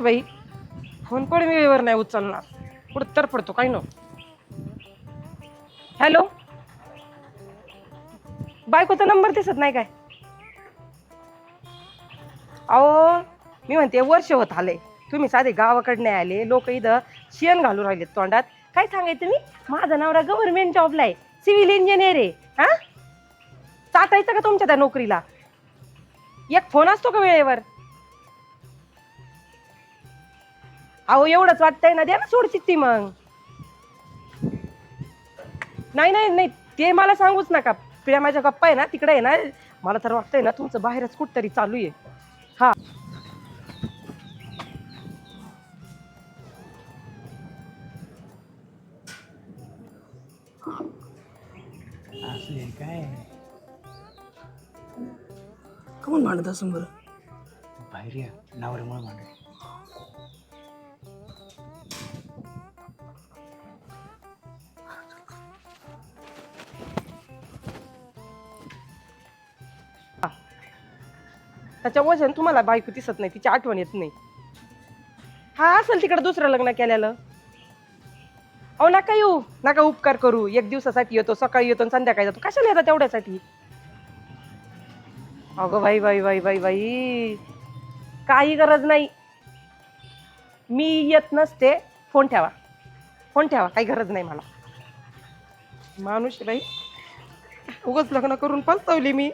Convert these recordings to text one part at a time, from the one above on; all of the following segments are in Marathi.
मावशीबाई फोन पण वेळेवर नाही उचलणार. कुठं तर पडतो काय नो? हॅलो? बायकोचा नंबर दिसत नाही काय? अहो मी म्हणते वर्ष होत आले. तुम्ही साधे गावाकडनं आले लोक इथं शेण घालून राहिले तोंडात. काय सांगायचं मी? माझा नवरा गव्हर्नमेंट जॉबला आहे. सिव्हिल इंजिनियर आहे. हा? चाटायचं का तुमच्या त्या नोकरीला? एक फोन असतो का वेळेवर? अहो एवढंच वाटतंय ना द्या ना सोड चिठ्ठी मग. नाही नाही नाही ते मला सांगूच नका. प्रेमाच्या गप्पा आहे ना तिकडे आहे ना मला तर वाटतंय ना तुमचं बाहेरच कुठतरी चालू आहे. हा. काय? कमून भांडत असं बरं? बाहेर या नवऱ्यामुळे भांडे त्याच्या वजन तुम्हाला बायको दिसत नाही तिची आठवण येत नाही. हा असेल तिकडे दुसरं लग्न केलेलं. अहो नका येऊ नका उपकार करू. एक दिवसासाठी येतो सकाळी येतो आणि संध्याकाळी जातो. कशाला येतात तेवढ्यासाठी? अगं बाई बाई बाई बाई बाई. काही गरज नाही. मी येत नसते. फोन ठेवा. फोन ठेवा काही गरज नाही मला. माणूस बाई. उगच लग्न करून पस्तावली मी.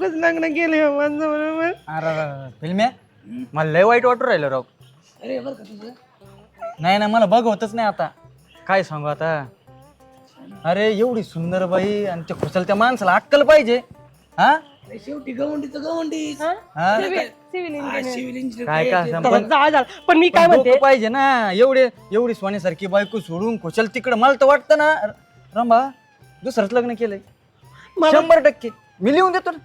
उगच लग्न केले माझं बरोबर. अरे फिल्म्या मला लय वाईट वाटू राहिलं राव. अरे बरं का तुझं? नाही ना मला बघ होतच नाही आता. काय सांगू आता? अरे एवढी सुंदर बाई आणि ते खुशाल त्या माणसाला अक्कल पाहिजे. हा? अरे शेवटी गवंडी तर गवंडी हा? सिव्हिल सिव्हिल इंजिनियर काय काय पण- जा जा. पण मी काय पण म्हणते? डोकं पाहिजे ना. एवढे एवढी सोन्यासारखी बायको सोडून खुशाल तिकडं. मला तर वाटतं ना रंबा दुसरंच लग्न केलंय. मला शंभर टक्के. मी लिहून देतो ना.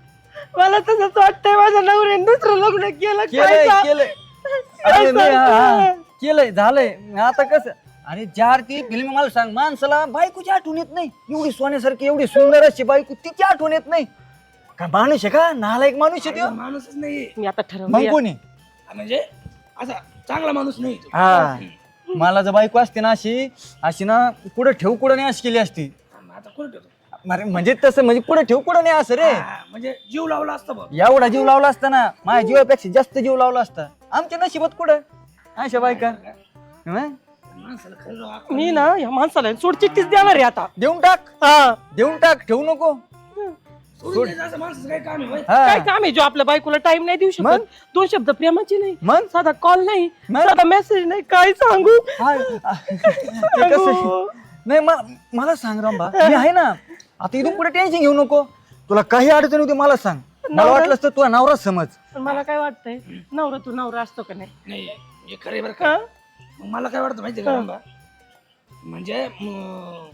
मला तसंच वाटतंय माझ्या नवऱ्याने दुसरं लग्न केलं काय केलंय. केलंय अरे हा, हा. केलंय झालंय. आता कसं अरे चार ती फिल्म मला सांग माणसाला बायकोची आठवण येत नाही. एवढी सोन्यासारखी एवढी सुंदर अशी बायको तिची आठवण येत नाही. का माणूस आहे का? नालायक माणूस आहे तो. माणूसच नाही मी आता मग ठरवलं कोणी म्हणजे असा चांगला माणूस नाही तो. हा. मला जर बायको असते ना अशी अशी ना कुठं ठेव कुठं नाही अशी केली असती. आता कुठं ठेवतो अरे म्हणजे तसं म्हणजे पुढे ठेव कुठं नाही असं रे. हा, म्हणजे जीव लावला असता बघ. एवढा जीव लावला असता ना माझ्या जीवापेक्षा जास्त जीव लावला असता. आमच्या नशिबात कुठं? अशा बायका. हं? माणसाला खरं राव अक्कल मी ना या माणसाला सोड चिठ्ठीच देणार आहे आता. देऊन टाक. हा. देऊन टाक ठेवू नको. सोडून द्यायचं असं माणसाचं काय काम आहे होय? हा. काय काम आहे जो आपल्या बायकोला टाइम नाही देऊ मग? शकत दोन शब्द प्रेमाचे नाही. मग? साधा कॉल नाही. मग? साधा मेसेज नाही. काय सांगू? हा, ते कसं? नाही म- मला सांग रामबा. मी आहे ना आता इथून पुढे टेन्शन घेऊ नको. तुला काही अडचण होती मला सांग. मला नवरा- वाटलं असतं तुला नवरा समज. पण मला काय वाटतंय? नवरा तू नवरा असतो का नाही? नाही हे खरं बरं का. हा? मग मला काय वाटतं माहिती का? म्हणजे म,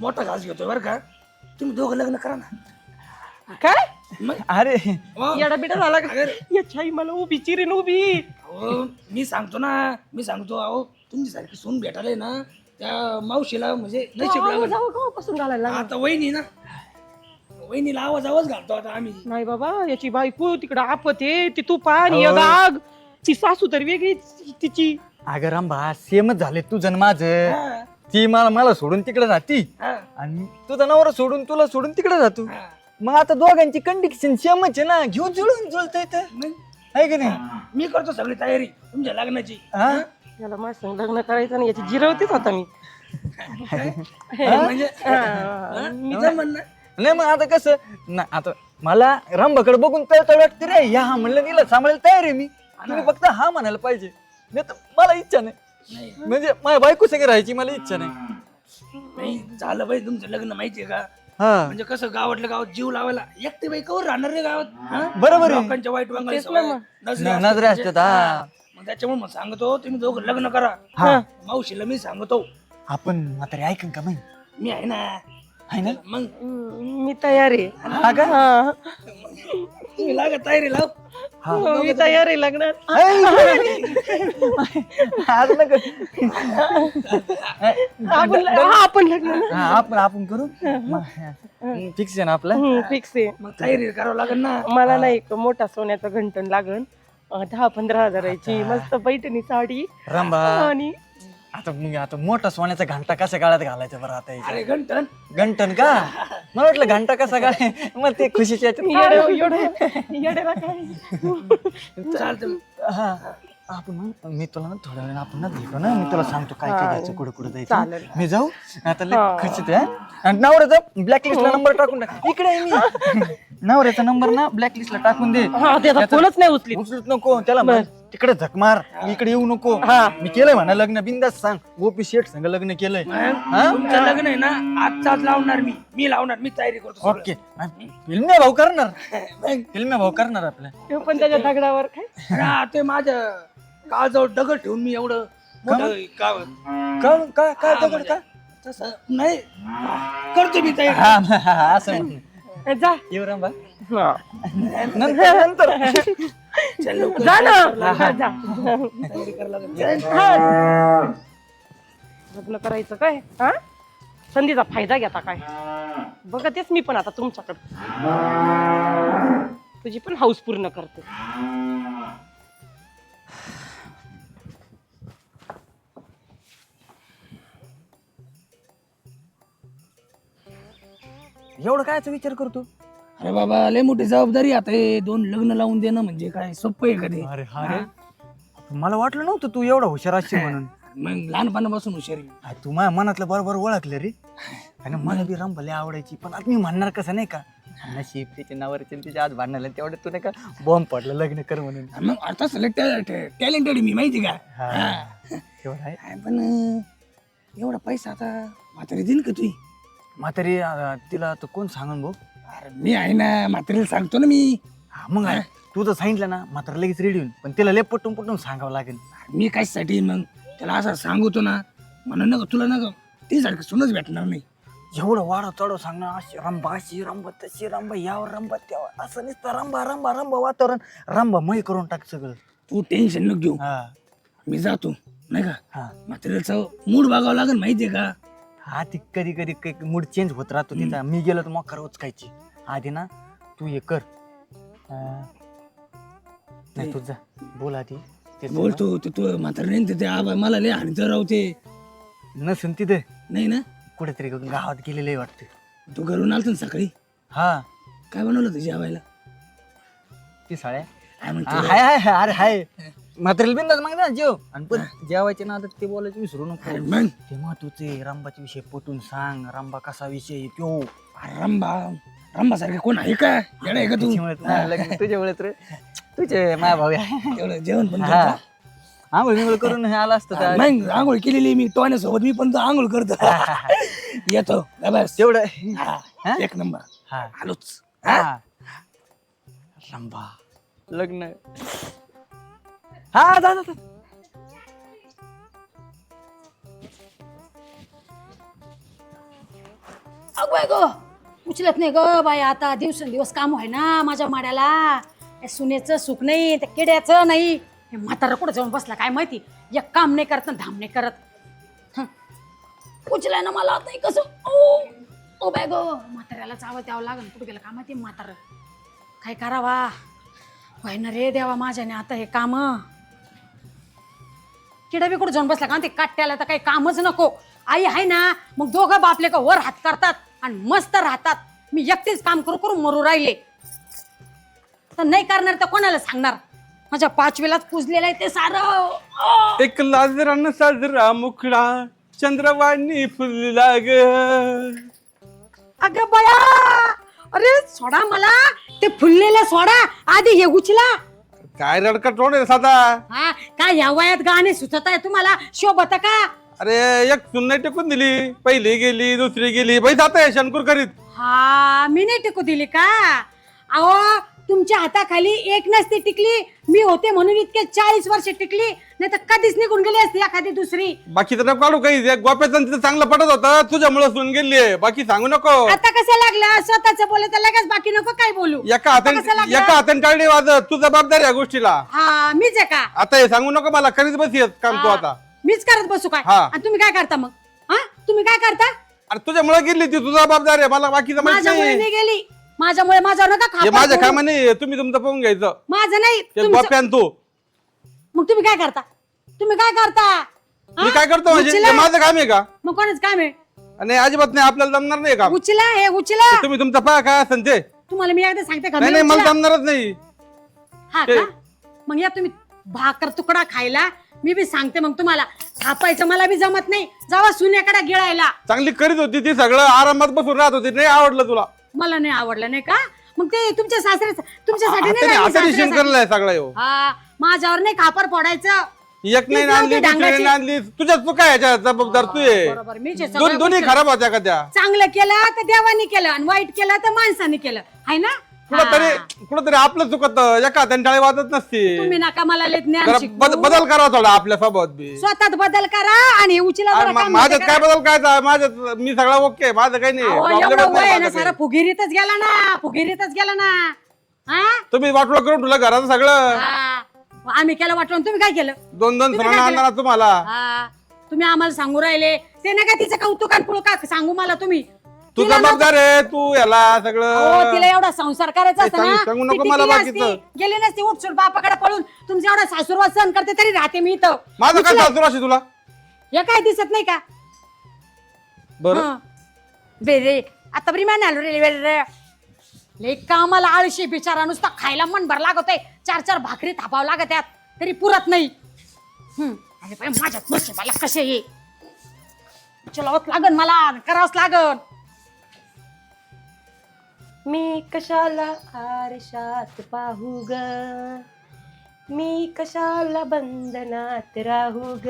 मोठा घास घेतोय बरं का. तुम्ही दोघं लग्न करा ना. काय? मग अरे. हो. येडा बिडा झाला का? अगर याच्या आई मला उभी चिरीन उभी. अहो मी सांगतो ना मी सांगतो अहो तुमच्यासारखी सून भेटायला ना त्या मावशीला म्हणजे नशीब आवाज लागलं. आवाज केव्हापासून घालायला लागला? आता वहिनी ना वहिनीला आवाज आवाज घालतो आता आम्ही. नाही बाबा याची बायको तिकडं आपत आहे ती तुफान एक आग ती सासू तर वेगळीच तिची. अगं रामबा सेमच झाले तुझं आणि माझं. हा, ती मला मला सोडून तिकडे राहती हा, आणि तुझा नवरा सोडून तुला सोडून तिकडे जातो. हा. मग आता दोघांची कंडिशन सेमच आहे ना. घेऊन जुळून जुळता मग? आहे की नाही? मी करतो सगळी तयारी तुमच्या लग्नाची. हा? याला माझ्या संग लग्न करायचं आणि याची जिरवतेच आता मी. म्हणजे हा, मी नाही मग आता कसं? ना आता मला रामबाकडे बघून तळतळ वाटते रे. या हा म्हणलं तिला सांभाळायला तयार आहे मी. तुम्ही फक्त हा म्हणायला पाहिजे. नाही तर मला इच्छा नाही. नाही. म्हणजे माझ्या बायको सगळी राहायची मला इच्छा नाही. नाही झालं पाहिजे तुमचं लग्न माहितीये का? हा. म्हणजे कसं गावातल्या गावात जीव लावायला एकटे बाई कवर राहणार रे गावात? हा? बरोबर आहे. लोकांच्या वाईट सवय. नजरे न- नजरे असतात असतात, हा. मग त्याच्यामुळे मग सांगतो तुम्ही दोघं लग्न करा. हा. मावशीला मी सांगतो. आपण म्हातारे ऐकन का माहिती मी आहे ना. आहे ना? मग मी तयार आहे. हा का? हा. तुम्ही लागा तयारी लाव. हा. मी तयार आहे लग्नात. आज नका आपण हा, आपण लग्न. हा आपण आपण करू. फिक्स आहे ना आपलं? फिक्स आहे. मग तयारी करावं लागेल ना. मला नाही एक मोठा सोन्याचा घंटण लागन. अं, दहा पंधरा हजाराची मस्त पैठणी साडी. रंबा आणि आता मग आता मोठा सोन्याचा घंटा कसा काळात घालायचा बरं आता? अरे घंटन घंटन का? मला वाटलं घंटा कसा काय मग ते खुशीच्या काय चालतं हा. आपण ना मी तुला ना थोड्या वेळाने आपण ना भेटू ना. मी तुला सांगतो काय काय. घ्यायचं कुठं कुठं चालेल. जायचं मी जाऊ. आता लय हा. खुशीत आहे आणि नवऱ्याचा ब्लॅक लिस्टला नंबर टाकून टाक. इकडे आहे मी. नवऱ्याचा नंबर ना ब्लॅक लिस्टला टाकून दे. हा त्याचा फोनच नाही उचली नको. त्याला तिकडे झक मार. इकडे येऊ नको. हा. मी केलंय म्हणा लग्न. बिंदास सांग. गोपी शेठ संग लग्न केलंय. हा? तुमचं लग्न आहे ना आजचाच लावणार मी. मी लावणार मी तयारी करतो. ओके. फिल्म्या भाऊ करणार? फिल्म्या भाऊ करणार आपल्या? तो पण त्याच्या दगडावर काय? ते माझ्या काळजवळ दगड ठेवून मी एवढं मोठं गाव काय काय काय दगड काय तसं नाही. करतो मी तयारी. हा हा, हा, असं म्हण. जा. येऊ रांबा हा. नंतर नंतर. चल लवकर. जा ना. हा, जा. तयारी करायला लागेल. हा. लग्न करायचं काय? हा? संधीचा फायदा घेता काय. बघा तेच मी पण आता तुमच्याकडे. तुझी पण हाऊस पूर्ण करते. एवढं कायचा विचार करतो? अरे बाबा लय मोठी जबाबदारी आता हे दोन लग्न लावून देणं म्हणजे काय? सोपं आहे कधी अरे हा रे. मला वाटलं नव्हतं तू एवढा हुशार असशील म्हणून. मग लहानपणापासून हुशार तू माझ्या मनातलं बरोबर ओळखलं रे. आणि मला बी रंभले आवडायची पण आता मी म्हणणार कसं नाही का? नशीब तिच्या नावाचे तिच्या आज भांडणाला तेवढं तू नाही का बॉम्ब पडलं लग्न कर म्हणून. मग आता सिलेक्ट टॅलेंटेड मी माहिती का? हा. आहे? काय पण अं, एवढा पैसा आता म्हातारी देईन का तुझी? म्हातारी अं, तिला तर कोण सांगून भाऊ? अरे मी आहे ना म्हातारीला सांगतो ना मी. हा, मग आहे. तू जर सांगितलं ना म्हातारा लगेच रेडी होईल. पण तिला लय पटून पटून सांगावं लागेल. मी कशासाठी मग? त्याला असं सांगतो ना म्हणून नका तुला नका. ती सारखं सुनच भेटणार नाही. एवढं वाढव चढव सांगणं अशी रंबा अशी रंबा तशी रंबा यावर रंबा त्यावर. असं नुसतं रंबा रंबा रंबा वातावरण. रंबा मय करून टाक सगळं. तू टेन्शन नको घेऊ. हा. मी जातो नाही का? हा. म्हातारीचं मूड बघावं लागेल माहितीये का? हा ती कधी कधी काही मूड चेंज होत राहतो तिचा. मी गेलो तर मग खरंच खायची आधी ना तू हे कर. अं, नाही तू जा. बोल आधी. ते. बोलतो ते तू म्हातारी नाही ते आबा मला लय हानी तर राहते नसेल तिथे. नाही ना? कुठेतरी गावात गेलेले वाटते. तू घरून आलतो ना सकाळी? हा. काय बनवलं तुझ्या जेवायला? ती हा, हाय हाय हाय, अरे हाय म्हातारीला बिंदाच मग ना जेव. आणि पण जेवायचे ना आता ते बोलायचं विसरू नको. मग? ते महत्त्वाचे रामबाचे विषय पटून सांग. रामबा कसा विषय अरे रंबा रंबा सारखं कोण आहे का? येडा आहे का तू? लग्न तुझ्यामुळेच रे. तुझे माया भाऊ आहे. तेवढं जेवण पण हा. करतो. आंघोळ बिंघोळ करून हे आला असतं त्या- मग आंघोळ केलेली मी टोण्यासोबत मी पण तो आंघोळ करतो. येतो जा बस. तेवढं हा, हा? एक नंबर. हा. आलोच. हा. रंबा. लग्न. हा जा जा, जा. अगो गो उचलत नाही ग बाई आता दिवसेंदिवस काम आहे ना माझ्या माड्याला. या सुनेचं सुख नाही त्या किड्याचं नाही. हे म्हातारा कुठं जाऊन बसला काय माहिती? एक काम नाही करत ना धाम नाही करत. हं. उचलाय ना मला आता हे कसं? ओ ओ बाय गो म्हाताऱ्याला चावं द्यावं लागेल कुठं गेलं काय माहिती म्हातारं? काय करावा? होय ना रे देवा माझ्याने आता हे काम. किडा बी कुठं जाऊन बसला का? ते काट्याला तर काही कामच नको. आई आहे ना मग दोघं बापले का वर हात करतात आणि मस्त राहतात. मी एकटीच काम करू करू मरू राहिले. तर नाही करणार तर कोणाला सांगणार? माझ्या पाचवीलाच पुजलेलं आहे ते सारं! एक लाजरान साजरा मुखडा चंद्रवाणी फुलला ग अगं बया अरे सोडा मला ते फुललेलं सोडा. आधी हे उचला काय रडका तोड आहे साधा? हा काय या वयात गाणे सुचत आहे तुम्हाला? शोभत का? अरे एक सुन्नाई टेकून दिली. पहिली गेली दुसरी गेली. बाई जात आहे शंकर करीत हा मी नाही टिकू दिली का? अहो तुमच्या हाताखाली एक नसती टिकली. मी होते म्हणून इतके चाळीस वर्ष टिकली. नाही तर कधीच निघून गेली असती एखादी दुसरी. बाकी तर नको काढू काही. गोप्याचं तिथं चांगलं पडत होता. तुझ्यामुळे सुन गेली बाकी सांगू नको. आता कसं लागलं? स्वतःच बोलत लगेच बाकी नको काय बोलू. एका आता कसं हाताने लागलं? एका हाताने टाळणी वाजत. तू जबाबदार या गोष्टीला. हा मीच आहे का? आता हे सांगू नको मला. करीत बस काम तू हा, आता. मीच करत बसू काय? हा. आणि तुम्ही काय करता मग? हा? तुम्ही काय करता? अरे तुझ्यामुळे गेली ती. तुझा जबाबदार आहे. मला बाकीचं माहीत माझ्यामुळे नाही. नाही गेली. माझ्यामुळे माझ्यावर नका हे खापर माझ्या फोडू. कामाने तुम्ही तुमचं पाहून घ्यायचं. माझं नाही ते तुमचं गोप्यान तू. मग तुम्ही काय करता? तुम्ही काय करता? मी हा? काय करतो म्हणजे? उचला. हे माझं काम आहे का? मग कोणाच काम आहे? आणि अजिबात नाही आपल्याला जमणार नाही काम. उचला हे उचला. तुम्ही तुमचा पहा काय असेल ते. तुम्हाला मी एकदा सांगते का? नाही मी नाही मला उचला. जमणारच नाही. हा ते- का? मग या तुम्ही भाकर तुकडा खायला मी बी सांगते मग तुम्हाला. थापायचं मला बी जमत नाही. जावा सुन्याकडे गिळायला. चांगली करीत होती ती सगळं आरामात बसून राहत होती नाही आवडलं तुला. मला नाही आवडलं नाही का? मग ते तुमच्या सासरे तुमच्यासाठी नाही सासऱ्यासाठी. सगळं ह्यो. हा माझ्यावर नाही खापर फोडायचं एक नाही तीच आणली नव्हती दुसरी नाही डांगाची. तुझ्या चुका जबाबदार तू आहे बरोबर. मी जे दोन सगळ्या दोन्ही गोष्टी- खराब होत्या का त्या? चांगलं केलं तर देवानी केलं आणि वाईट केलं तर माणसाने केलं. हाय ना? कुठं हा. तरी कुठं तरी आपलं चुकत एका त्यांनी वाजत नसते तुम्ही नका मला लय ज्ञान जरा शिकवू. बद- बदल करा थोडा आपल्या स्वभावात बी स्वतःत बदल करा आणि उचला अरे जरा मा- काम माझ्यात काय करा. बदल काय माझ्यात मी सगळा ओके माझं काही नाही अहो, Problem एवढं नाही वय आहे ना माझं सारा काही. फुगिरीतच गेला ना फुगिरीतच गेला ना हा? तुम्ही वाटलं करून तुला घराचं सगळं हा. आम्ही केलं वाटलं तुम्ही काय केलं दोन दोन तुम्ही सण काय आणणार तुम्हाला हा. तुम्ही आम्हाला सांगू राहिले ते नका तिचं कौतुक आणि पुढं का सांगू मला तुम्ही तू तिला जबाबदार आहे तू याला अहो, सगळं तिला एवढा संसार करायचा असता सांगू- ना ती नको टिकली मला असती, बाकीचं. गेली नसती उठसूट बापाकडे पळून तुमचा एवढा सासूरवाद सहन करते तरी राहते मी इथं माझं काय उचला. सासू अशी तुला हे काय दिसत नाही का बरं हं. बे रे आता बरी मान आलो रे रे. लय कामाला आळशी बिचारा नुसता खायला मन भर लागत आहे चार चार भाकरी थापावं लागत यात तरी पुरत नाही हं. अरे बाई, माझ्यात नशिबाला कसे ये चलावत लागन मला करावंच लागन मी कशाला आरशात पाहू ग? मी कशाला बंधनात राहू ग?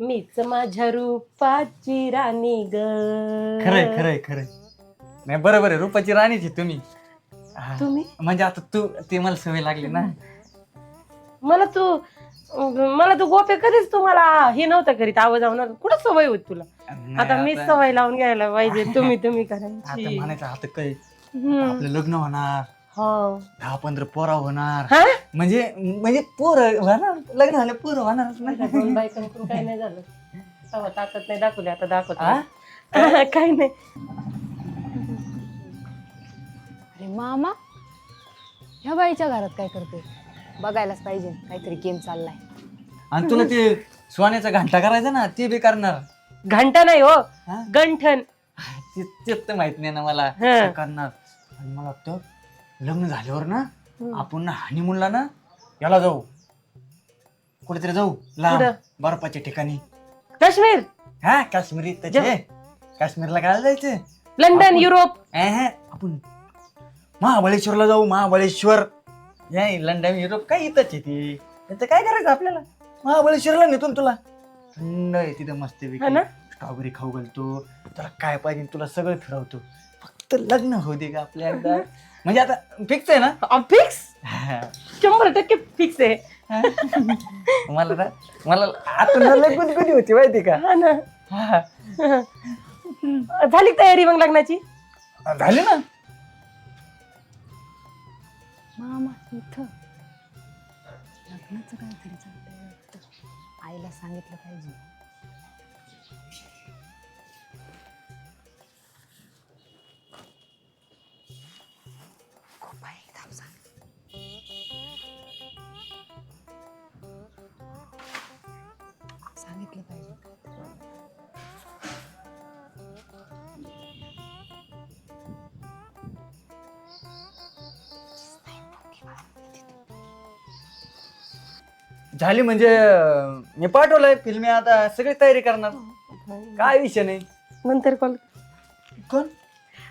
मीच माझ्या रूपाची राणी ग. खरंय खरंय खरंय. नाही बरोबर आहे. रूपाची राणीची तुम्ही. हा. तुम्ही? म्हणजे आता तू ते मला सवय लागली ना. मला तू मला तू गोपे कधीच तुम्हाला हे नव्हतं करीत. आवाज आवाज कुठं सवय होत तुला? आता मी सवय लावून घ्यायला पाहिजे. तुम्ही तुम्ही आता करायची म्हणायचं आता काय? हम्म. आपलं लग्न होणार. हो. दहा पंधरा पोरा होणार. हा? म्हणजे म्हणजे पोर होणार लग्न झालं पोरं होणारच माझ्या नाही दोन बायकांकडून काही नाही झालं. तेव्हा ताकद नाही दाखवली आता दाखवत. हा? काही नाही. अरे मामा ह्या बाईच्या घरात काय करते बघायलाच पाहिजे. काहीतरी गेम चाललाय. आणि तुला ते सोन्याचा घंटा करायचा ना ते बी करणार. घंटा नाही हो हा? गंठन. ते तेच तर माहीत नाही ना मला. ते करणार आणि मला वाटतं लग्न झाल्यावर ना आपण ना हनीमूनला ना याला जाऊ. कुठेतरी जाऊ लांब कुठं? बर्फाच्या ठिकाणी. काश्मीर. हा काश्मीरी त्याचे काश्मीरला काय जायचं? लंडन आपण- युरोप. अहं, आपण महाबळेश्वरला जाऊ महाबळेश्वर. नाही लंडन युरोप काय इथंच आहे ते. त्याचं काय करायचं आपल्याला? महाबळेश्वरला नेतो ना तुला. थंड आहे तिथं मस्त हा ना? स्ट्रॉबेरी खाऊ घालतो. तुला काय पाहिजे तुला सगळं फिरवतो. फक्त लग्न होऊ दे का आपल्या एकदा. म्हणजे आता फिक्स आहे ना? फिक्स हा. शंभर टक्के फिक्स आहे. मला ना मला आता ना लय कधी कधी होती माहिती का? हा ना. हा. झाली का तयारी मग लग्नाची? झाली ना? मामा इथं. लग्नाचं वाटतं. आईला सांगितलं पाहिजे. सांगितलं पाहिजे. झाली म्हणजे अं, मी पाठवलंय फिल्मी आता सगळी तयारी करणार. काय विषय नाही. नंतर कॉल कोण?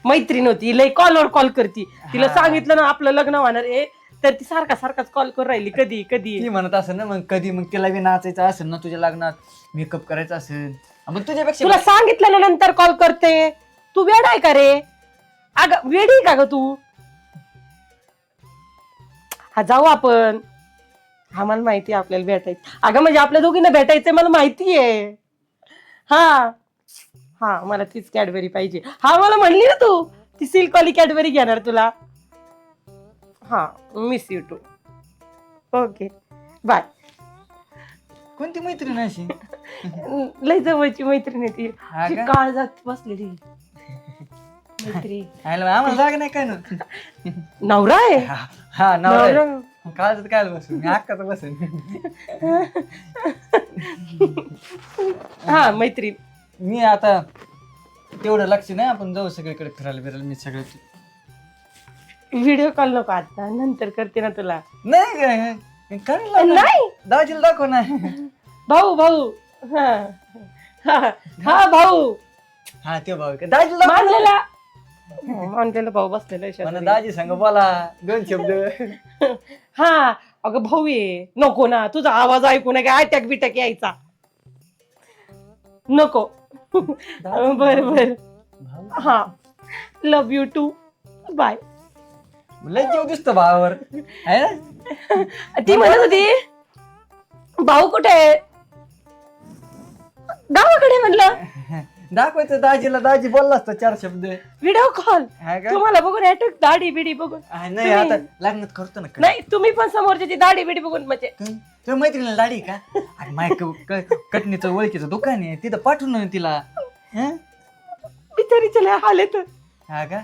मैत्रीण होती लय कॉलवर कॉल करती. तिला हा. सांगितलं ना आपलं लग्न होणार आहे तर ती सारखा सारखाच कॉल करून राहिली कधी कधी. ती म्हणत असेल ना मग कधी मग तिला बी नाचायचं असेल ना तुझ्या लग्नात मेकअप करायचा असेल. मग तुझ्यापेक्षा तुला सांगितलं ना नंतर कॉल करते. तू वेड आहे का रे? अग वेडी आहे का ग तू? हा जाऊ आपण. हा मला माहिती आहे आपल्याला भेटायचं. अगं म्हणजे आपल्या दोघींना भेटायचंय मला माहिती आहे हा. हा मला तीच कॅडबरी पाहिजे. हा मला म्हणली ना तू ती सिल्कवाली कॅडबरी घेणार तुला. हा miss you too okay bye कोणती मैत्रीण अशी? लय जवळची मैत्रीण आहे ती. हा अशी का? काळ जात बसलेली. मैत्री आयला आम्हाला जागा नाही काय ना? नवरा आहे? हा, हा नवरा आहे. नवरा. काळजात काय बसून? मी हक्कात बसेन. हा मैत्रीण. मी आता तेवढं लक्ष नाही आपण जाऊ सगळीकडे फिरायला फिरायला मी सगळं व्हिडिओ कॉल नको आता नंतर करते ना तुला. नाही काय. नाही. दाजीला दाखव ना. भाऊ भाऊ. हा. हा हा, भाऊ. हा ते भाऊ? दाजीला दाखव ना. मानलेला. मानलेला भाऊ बसलेला आहे म्हणा शेजारी. दाजी सांग बोला. दोन शब्द. हा अगं भाऊ ये. नको ना तुझा आवाज ऐकू नये अटॅक बिटॅक यायचा. नको. बर बर. हा. लव यू टू बाय लय जीव दिसतो भावावर. आहे ना? ती म्हणत होती भाऊ कुठे आहे? गावाकडे म्हणलं. दाखवायचं दाजीला दाजी बोलला असता चार शब्द. व्हिडिओ कॉल हा का? तुम्हाला बघून अटॅक दाढी बिडी बघून. हा, नाही आता लग्नात करतो ना नाही तुम्ही पण समोरची दाढी बिडी बघून म्हणजे तुझ्या मैत्रिणीला दाढी का? अरे माय क- क- कटणीचं ओळखीचं दुकान आहे. तिथं पाठवून ना तिला. हं? बिचारीचे लय हाल येत हा का?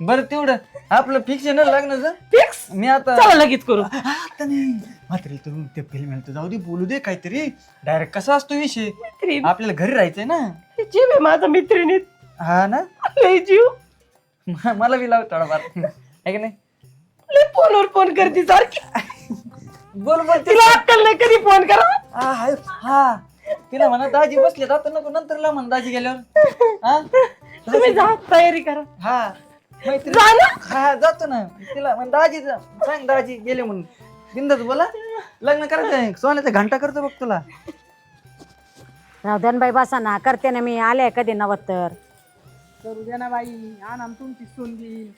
बरं तेवढं. आपलं फिक्स आहे ना लग्नाचं? फिक्स मी आता चला लगेच करू. आता नाही. म्हातारी तू ते फिल्म तर जाऊ दे बोलू दे काहीतरी. डायरेक्ट कसा असतो विषय? मैत्रीण. आपल्याला घरी राहायचंय ना? जीव आहे माझा मैत्रिणीत. हा ना? लय जीव. म- मला बी लाव थोडाफार. आहे की नाही? लय फोनवर फोन करते सारखी. बोल बोल ते- तिला अक्कल नाही कधी फोन करा. हा हाय, हा. तिला म्हणा दाजी बसले जातो नको नंतर ला म्हणा दाजी गेल्यावर. हा? तुम्ही जा तयारी करा. हा. जा ना हा जातो ना. तिला म्हण दाजी जा. सांग दाजी गेले म्हणून. बिंदाच बोला. लग्न करायचं आहे सोन्याचा घंटा करतो बघ तुला. रावधनबाई बसा ना. करते ना मी. आले कधी नवत्तर करू दे ना बाई. आणा तुमची सून देईल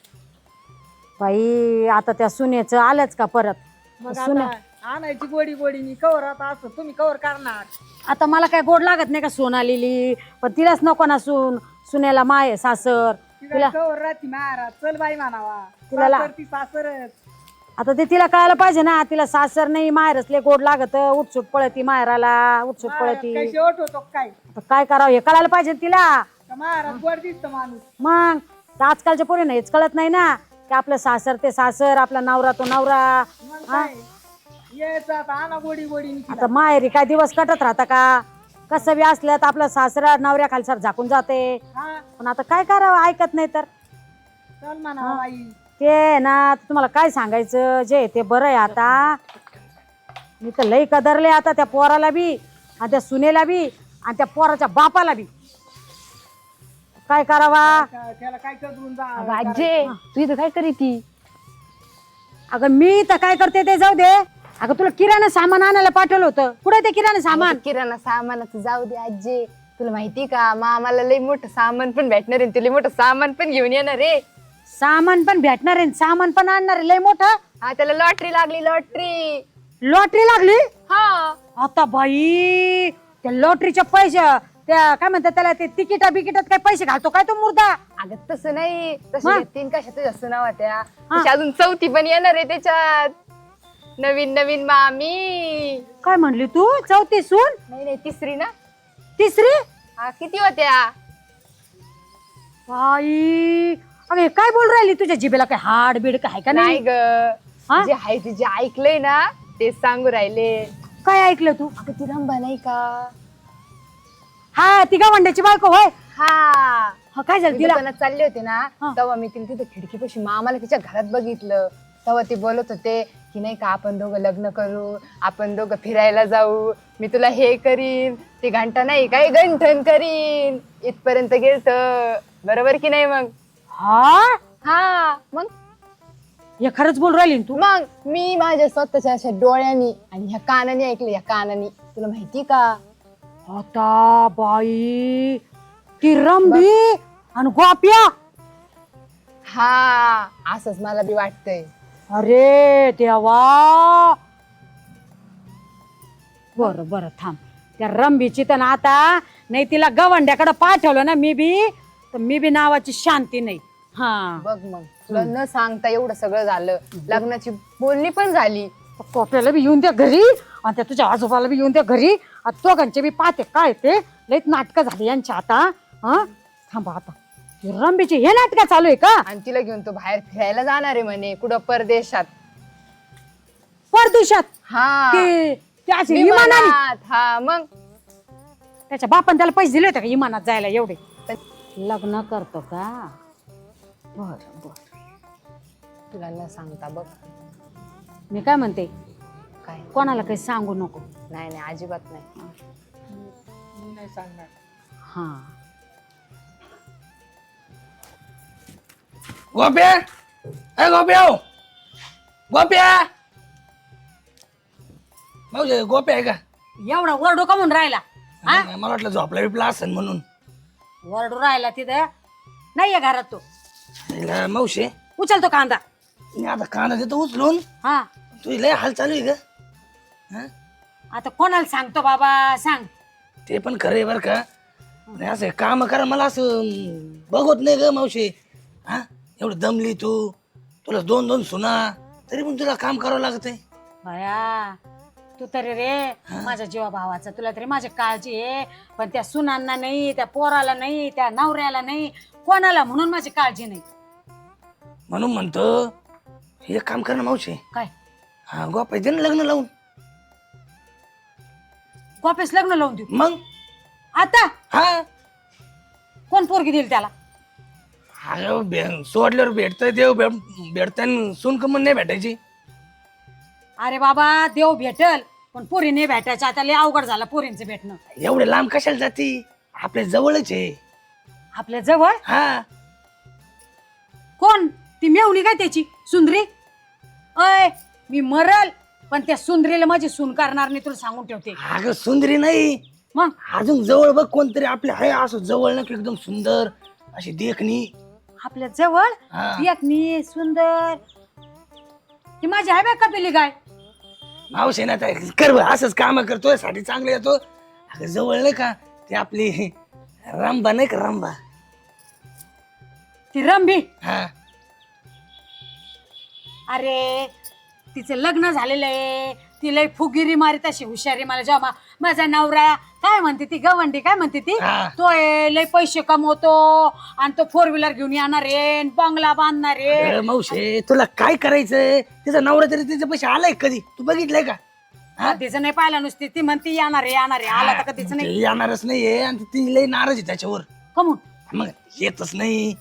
बाई आता त्या सुनेचं आलंच का परत? मग सुना आता आणायची गोडी गोडीनी. कवर आता असं. तुम्ही कवर करणार. आता मला काय गोड लागत नाही का सून आलेली पण तिलाच नको ना सून. सुनेला माय सासर. तिला काय कवर राहती महाराज. चल बाई म्हणावा. तिला ला- सासर ती सासरच. आता ते तिला कळायला पाहिजे ना तिला सासर नाही माहेरच लय गोड लागत उठसूट पळती माहेराला उठसूट महाराज पळती. काय शेवट होतो काय? आता काय करावं हे कळायला पाहिजे ना तिला. का महाराज गोड दिसतो माणूस. मग तर आजकालच्या पोरीनं हेच कळत नाही ना की आपलं सासर ते सासर आपला नवरा तो नवरा. मग काय? यायचं आता आणा गोडी गोडीनी तिला. आता माहेरी काय दिवस कटत राहता का? कसं बी असलं तर आपलं सासरा नवऱ्या खालसर झाकून जाते. हा. पण आता काय करावं ऐकत नाही तर. चल म्हणावा बाई. ते ना तुम्हाला काय सांगायचं? जे आहे ते बरं आहे आता. मी तर लई कदरले आता त्या पोराला बी आणि त्या सुनेला बी आणि त्या पोराच्या बापाला बी. काय करावा? त्याला काय करून जा. अगं आजे तू इथं काय करी ती अगं मी तर काय करते ते जाऊ दे. अगं तुला किराणा सामान आणायला पाठवलं होतं. कुठे ते किराणा सामान? किराणा सामानाचं जाऊ दे आजे. तुला माहिती का? मामाला लई मोठं सामान पण भेटणार आहे तुला मोठं सामान पण घेऊन येणार रे सामान पण भेटणार आहे सामान पण आणणार आहे. लय मोठं? हा त्याला लॉटरी लागली लॉटरी. लॉटरी लागली? हा. आता बाई त्या लॉटरीच्या पैसे त्या काय म्हणतात त्याला ते तिकिटा बिकिटात काय पैसे घालतो काय तो मुर्दा? अगं तसं नाही? तसे तीन कशा तुझ्या सुनावा त्या अजून चौथी पण येणार आहे त्याच्यात. नवीन नवीन मामी. काय म्हणली तू? चौथी सून? नाही नाही तिसरी ना. तिसरी? हा किती होत्या? बाई अगे काय बोल राहिली? तुझ्या जिबेला काय हाड बीड काय का नाही नाही? ग. हा? जे आहे ते जे ऐकलंय ना तेच सांगू राहिले. काय ऐकलं तू? अगं ती रंबा नाही का? हा ती गावंड्याची बायको होय. हा. हा काय झालं मी तिला? दुकानात चालले होते ना हा. तेव्हा मी तिला तिथं खिडकीपाशी मामाला तिच्या घरात बघितलं. तेव्हा ते बोलत होते की नाही का आपण दोघं लग्न करू आपण दोघं फिरायला जाऊ मी तुला हे करीन ते घंटा नाही काय गंठन करीन. इथपर्यंत गेलत. बरोबर की नाही मग? हा? हा. मग? हे खरंच बोल राहिली ना तू? मग? मी माझ्या स्वतःच्या अशा डोळ्यांनी आणि ह्या कानाने ऐकलं ह्या कानाने. तुला माहिती का? आता बाई ती रंबी आणि गोप्या. हा असंच मला बी वाटतंय. अरे देवा. बर बर थांब. त्या रंबीची तर ना आता नाही तिला गवंड्याकडे पाठवलं ना मी बी तर मी बी नावाची शांती नाही. हा. बघ मग तुला न सांगता एवढं सगळं झालं. लग्नाची बोलणी पण झाली. कोप्याला बी येऊन द्या घरी आणि त्या तुझ्या आजोबाला बी येऊन द्या घरी. आणि दोघांचे बी पाहते काय ते. लईत नाटकं झाली यांची आता हा. थांबा आता. रंबीची हे नाटकं चालू आहे का? आणि तिला घेऊन तो बाहेर फिरायला जाणार आहे म्हणे कुठं परदेशात. परदेशात? हा. ते त्याचे विमानाने विमानात. हा मग? त्याच्या बापान त्याला पैसे दिले होते का विमानात जायला एवढे? लग्न करतो का? बर बर. तुला न सांगता बघ. मी काय म्हणते? काय? कोणाला काही सांगू नको. नाही नाही अजिबात नाही. नाही सांगणार हा. गोप्या अय गोप्या हो. गोप्या मावशी गोप्या आहे का? एवढा वरडू का म्हणून राहिला? हा? नाही, मला वाटलं झोपला बिपला असेल म्हणून. वरडू राहिला तिथं? नाहीये घरात तो. मावशी. उचलतो कांदा. मी आता कांदा देतो उचलून हा. तुझी लय हाल चालू आहे का आता कोणाला सांगतो बाबा? सांग. ते पण खरं आहे बरं का. असं काम करा मला असं अं, बघत नाही ग मावशी. हा? एवढं दमली तू? तुला दोन दोन सुना? तरी पण तुला काम करावं लागत आहे भया तू तरी रे माझ्या जीवा भावाचा तुला तरी माझी काळजी आहे. पण त्या सुनांना नाही त्या पोराला नाही त्या नवऱ्याला नाही कोणाला म्हणून माझी काळजी नाही? म्हणून म्हणतो हे काम कर ना मावशी. काय? हा गोपाय दे ना लग्न लावून. वापस लग्न लावून देऊ? मग? आता? हा? कोण पोरगी देईल त्याला? अगं बे- सोडल्यावर भेटतंय देव भेट भेटताय सून कमून नाही भेटायची. अरे बाबा देव भेटल पण पोरी नाही भेटायचं. आता लय अवघड झालं पोरींचं भेटणं. एवढे लांब कशाला जाती? आपल्या जवळच आहे. आपल्या जवळ? हा. कोण? ती मेवणी काय त्याची? सुंदरी? अय मी मरल पण त्या सुंदरीला माझी सून करणार नाही तुला सांगून ठेवते. अगं सुंदरी नाही. मग? अजून जवळ बघ कोणतरी आपले. आहे असं जवळ ना की एकदम सुंदर अशी देखणी. आपल्या जवळ हा. एकनी सुंदर. ती माझी आहे बाय कपिली गाय? मावशी ना आता कर बा, असंच काम करतोयसाठी चांगलं येतो अगं जवळ नाही का? ते आपली रामबा नाही का रामबा ती रंभी हा. अरे तिचं लग्न झालेलं आहे. ती लय फुगिरी मारीत अशी हुशारी मला जेव्हा मा- माझा नवरा काय म्हणते ती गवंडी काय म्हणते ती? हा. तो आहे, लय पैसे कमवतो आणि तो फोर व्हीलर घेऊन येणार आहे बंगला बांधणार आहे. अरे मावशे तुला काय करायचंय? तिचा नवरा तरी तिचे पैसे आलाय कधी? तू बघितलंय का? हा? तिचं नाही पाहिलं नुसती. ती म्हणती येणार आहे येणार आहे. आला तर कधीच नाही. ते येणारच नाहीये आणि ती लय नाराज आहे त्याच्यावर. कमून? मग येतच नाही.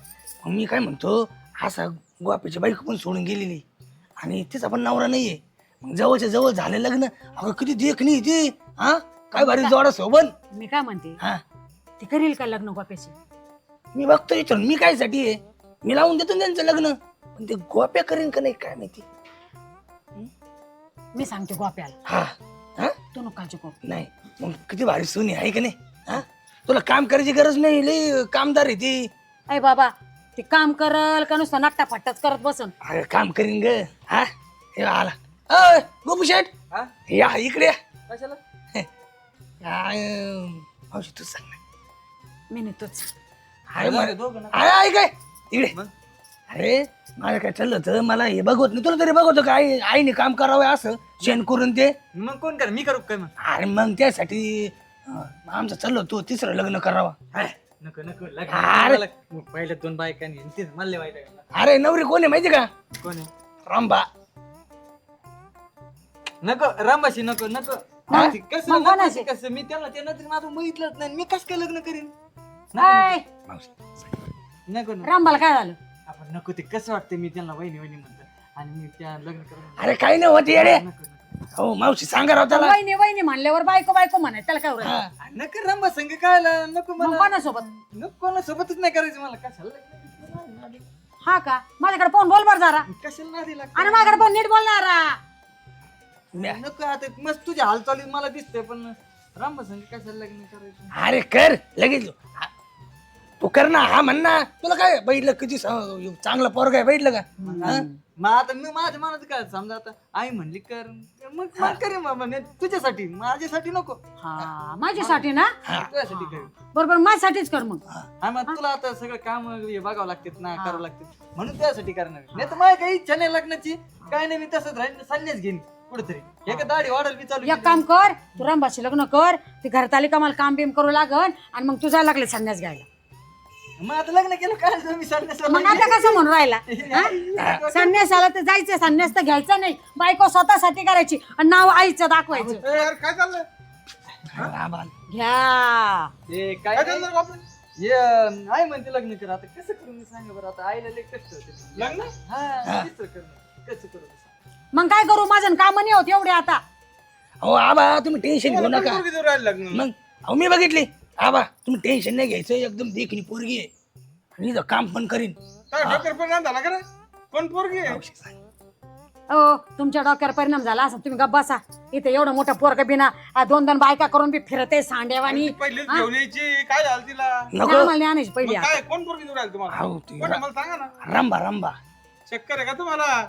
मग मी काय म्हणतो असा गोप्याची बाईक पण सोडून गेलेली. आणि तिचा पण नवरा नाहीये. मग जवळच्या जवळ झाले लग्न. अगं किती देख नाही ती. हा? काय भारी जोडा सोबत. मी काय म्हणते? हा. ती करील का लग्न गोप्याशी? मी बघतो विचारून मी काय साठी आहे? मी लावून देतो ना त्यांचं लग्न. पण ते गोप्या करीन का नाही काय माहिती? मी सांगते गोप्याला. हा. हा? तू नको काळजी करू. नाही. मग किती भारी सोनी आहे का नाही? हा? तुला काम करायची गरज नाही लय कामदार आहे ती. अय बाबा ते काम करल का नुसतं नट्टा फट्टाच करत बसन? अगं काम करीन ग. हा? हे आला. अय गोपू शेठ हा? या इकडे. कशाला? अं, मावशी तू सांग ना. मी नेतोच अरे जाऊ दे, मला- दोघं ना. अरे ऐक इकडे. मग? अरे माझं काय चाललं होतं? मला हे बघवत नाही. तुला तरी बघवतो का? आई आईने काम करावं असं. शेण करून ते. मग कोण कर मी करू काय मग? अरे मग त्यासाठी अं, आमचं चाललो तू तिसरं लग्न करावं. हाय. नको नको. अरे. लग्न पहिले दोन बायकांनी वाईट. अरे नवरी कोण आहे माहिती का? कोण आहे? रामबा. नको रामबाशी नको नको? ते कसं मग नको कोणाशी? ते कसं? मी त्यांना त्यांना तरी माझं बघितलंच नाही. मी कसं काय लग्न करीन? नको नको. रामबाला काय झालं? आपण नको ते कसं वाटतं मी त्यांना वहिनी वहिनी म्हणतो आणि मी त्या लग्न करून अरे काही नाही होत येडे. नको नको हो मावशी सांगा राव त्याला. वहिनी वहिनी म्हणल्यावर बायको बायको म्हणाय त्याला काय उरायचं? हा. नको रामबा संग काय नको मग मला. कोणासोबत? नको कोणासोबतच नाही करायचं मला. कशाला लग्न? हा का? माझ्याकडे फोन बोल बर जरा. कशाला लागते? आणि माझ्याकडे फोन नीट बोलणारा नको आता मस्त तुझ्या हालचाली मला दिसते पण रामबा संग कशाला लग्न करायचं? अरे कर लगेच हा. तू कर ना हा म्हण ना. तुला काय बैठलं किती स- चांगलं पोरग आहे बैठलं का? हा? मग आता मी माझ्या मनात काय समजा आता आई म्हणली कर. मग मग करेन बाबा मी तुझ्यासाठी माझ्यासाठी नको. हा माझ्यासाठी ना? तुझ्यासाठी करेन बरोबर माझ्यासाठीच कर मग. हा मग तुला आता सगळं काम हे बघावं लागतात ना करावं लागतात. म्हणून तुझ्यासाठी करणार. नाही तर माझ्या काही इच्छा नाही लग्नाची. काय नाही मी तसंच राहीन संन्यास घेईन. कुठेतरी. एका दाढी वाढल मी चालू एक काम कर तू रामबाशी लग्न कर ती घरात आली का मला काम बिम करू लागन आणि मग तुझा लागले संन्यास घ्यायला. मग आता लग्न केलं काय तुम्ही संन्यासाला मग आता कसं म्हणून राहिला? हा? संन्यासाला तर जायचं संन्यास तर घ्यायचा नाही. बायको स्वतःसाठी करायची आणि नाव आईचं दाखवायचं. ए, यार, काय चाललंय? आबाल. घ्या. हे काय काय चाललंय रे बापरे? हे अं, आई म्हणते लग्न कर. आता कसं करू? मी सांगा बरं. आता आईला लय कष्ट होते. लग्न? हा कसं करू. मग काय करू? माझं काम नाही होत एवढे आता. अहो आबा तुम्ही टेन्शन घेऊ नका. कोण पोरगी देऊ राहिलं लग्न. मग? अहो मी बघितली. आबा तुम्ही टेन्शन नाही घ्यायचं. एकदम देखणी पोरगी आहे. आणि इथं काम पण करीन. काय डोक्यावर परिणाम झाला का रे? कोण पोरगी आहे? हो तुमच्या डोक्यावर परिणाम झाला असं तुम्ही गप्प बसा. इथे एवढं मोठं पोरग बिना आ, दोन दोन बायका करून बी फिरते सांडेवानी. ती पहिलीच घेऊन यायची. काय झालं तिला? नको. आम्हाला नाही आणायची मग पहिली काय कोण पोरगी देऊ राहिलं तुम्हाला? अहो ते कोण आहे? मला सांगा ना. रंबा रंबा चक्कर आहे का तुम्हाला?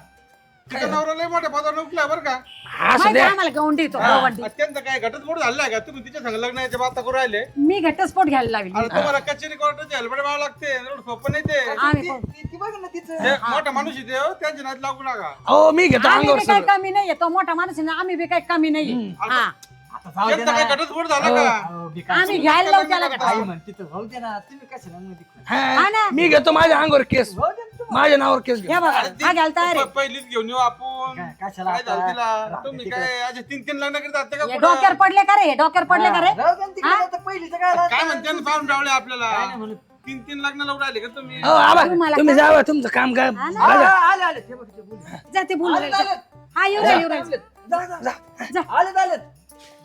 तिचा नवरा लय मोठ्या पदावर नोकला बरं का. असं माहिती द्या. आम्हाला गवंडी तो गवंडी अत्यंत काय घटस्फोट का? तुम्ही तिच्या संग लग्न याच्या बाता करू राहिले. मी घटस्फोट घ्यायला लागली. तुम्हाला कचेरी कोर्टाचे हेल्मेट व्हावं लागते. एवढं सोपं नाही ते. आम्ही कोण- ती- ती बघ ना तिचं. ते मोठा माणूस इथे हो, त्यांच्या नाद लागू नका. अहो मी घेतो आम्ही अंगावर बी काही सगळं. कमी नाहीये. तो मोठा माणूस आहे ना आम्ही बी काही कमी नाहीये. हा. आता जाऊ दे त्यांचा ना. काय घटस्फोट झाला का? अहो, आम्ही घ्यायला लावू त्याला. आई घटस्फोट म्हणते तर भाऊ दे ना तुम्ही कशाला मध्ये खोल? हा हा, ना. मी घेतो माझ्या अंगावर केस. दे ना. माझ्या नावावर केस हे घेतो बघा हा घ्यायला तयार आहे प- पहिलीच घेऊन येऊ आपण काय- कशाला काय झालं आता? तिला राहते तुम्ही. काय तीन तीन लग्न करतात ते का पुढं? डोक्यावर पडले का रे हे डोक्यावर पडले का रे राहू दे ना तिकडे हा? आता पहिलीचं काय राहतं? काय म्हणते ना रावले आपल्याला. तीन तीन लग्न लावून राहिले का तुम्ही हो आबा तुम्हाला तुम्ही काय- जावा तुमचं काम काय हा, बघा आले आले ते बघ, ते बोल. जाते बोलू आले, राहिले. आले. हा येऊ राहिले, येऊ राहिले. जा, जा, जा. जा. आले आले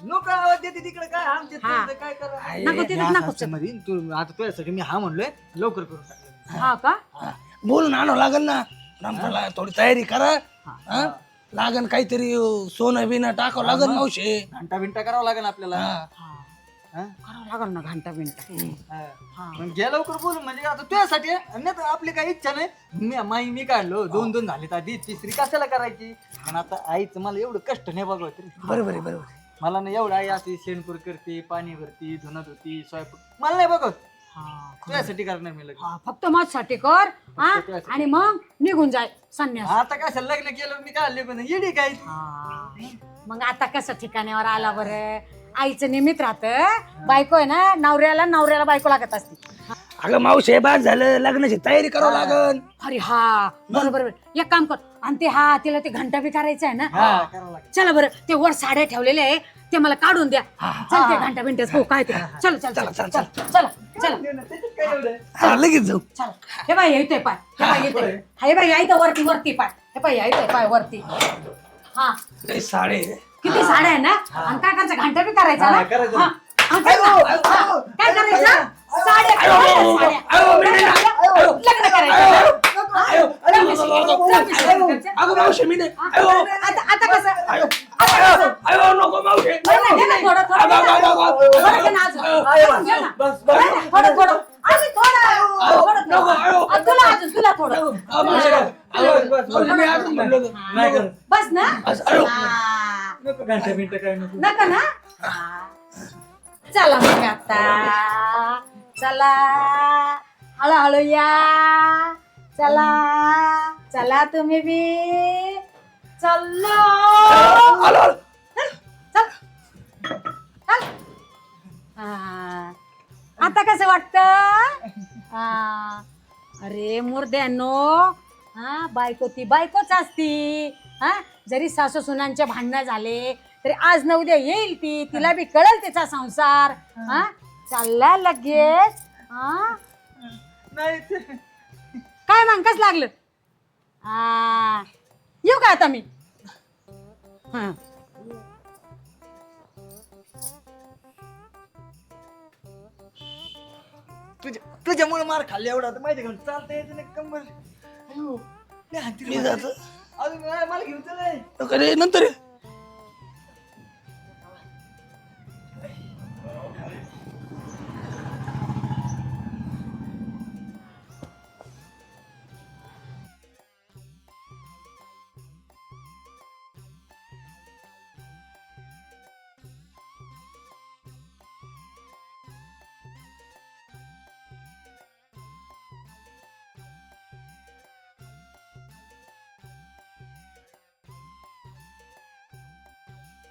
लोक आवाज देते तिकडे काय आमचे हा. तुमचं काय करा. नको तिथे नको असं मध्ये तू आता तुझ्यासाठी मी हा म्हणलोय लवकर करून टाकलं हा का बोलून आणावं लागेल ना. रंभाला थोडी तयारी करा. हा? लागन काहीतरी सोनं बिनं टाकावं लागन मावशे. घंटा बिंटा करावं लागेल आपल्याला. हा. हा? करावं लागल ना घंटा बिंटा. हा. हा. मग घ्या लवकर बोलू म्हणजे आता तुझ्यासाठी आहे. नाही तर आपली काही इच्छा नाही. मी माई मी काढलो. दोन दोन झाले आधी. तिसरी कशाला करायची? आणि आता आईचं मला एवढं कष्ट नाही बघा तरी. बरोबर आहे बरोबर आहे. मला ना एवढं आई अशी शेणपूर करते पाणी भरती धुणत होती स्वयंपाक मला नाही बघत. तुझ्यासाठी करणार मी लग्न. हा, फक्त माझ्यासाठी कर हा. आणि मग निघून जाय संन्यास. आता कशाला लग्न केलं मी काय पण येडी काय? हा. मग आता कसं ठिकाण्यावर आला बरं? आईचं निमित्त राहत. बायको आहे ना नवऱ्याला नवऱ्याला बायको लागत असते. अगं मावशे बाद झालं लग्नाची तयारी करावं लागन. अरे हा बरोबर बरोबर. एक काम कर. आणि ते हा तिला ते घंटा बी करायचं आहे ना? हा करावं लागेल. चला बरं ते वर साड्या ठेवलेले आहे. ते मला काढून द्या चल ते घंटा बिंट्याच हो काय ते चल चल चल चल चल चला चला काय? हा लगेच जाऊ चला हे बाय येतोय पाय हे बाय येतोय हे बाय यायचं वरती वरती पाय हे पाय यायचंय पाय वरती हा लय साडे किती साड्या आहे ना आणि काय करायचं घंटा बी करायचा हा, ना. हा. हा. हा. काय करायचं साड्या साड्या. लग्न करायचं हा? अगं मावशे मी नाही आयो आता आता कसं नको बस, ना नका ना चला मग आता चला हळूहळू या चला चला तुम्ही बी. चलो. आलो, आलो. चल चल. हा. आता कसं वाटत? अरे मुर्द्यानो हा बायको ती बायकोच असती. हा जरी सासू सुनांचे भांडणं झाले तरी आज न उद्या येईल ती. तिला बी कळल तिचा संसार. हा चालला लगेच. हा. नाही ते काय मग कस लागलं? हा. येऊ का आता मी? हा. तुझ्या तुझ्यामुळे मार खाल्ले एवढा. तर माहिती का? चालता येते ना कंबर अयो, लय हाती मी जातो. अजून मला मला घेऊन चल रे, नंतर ये.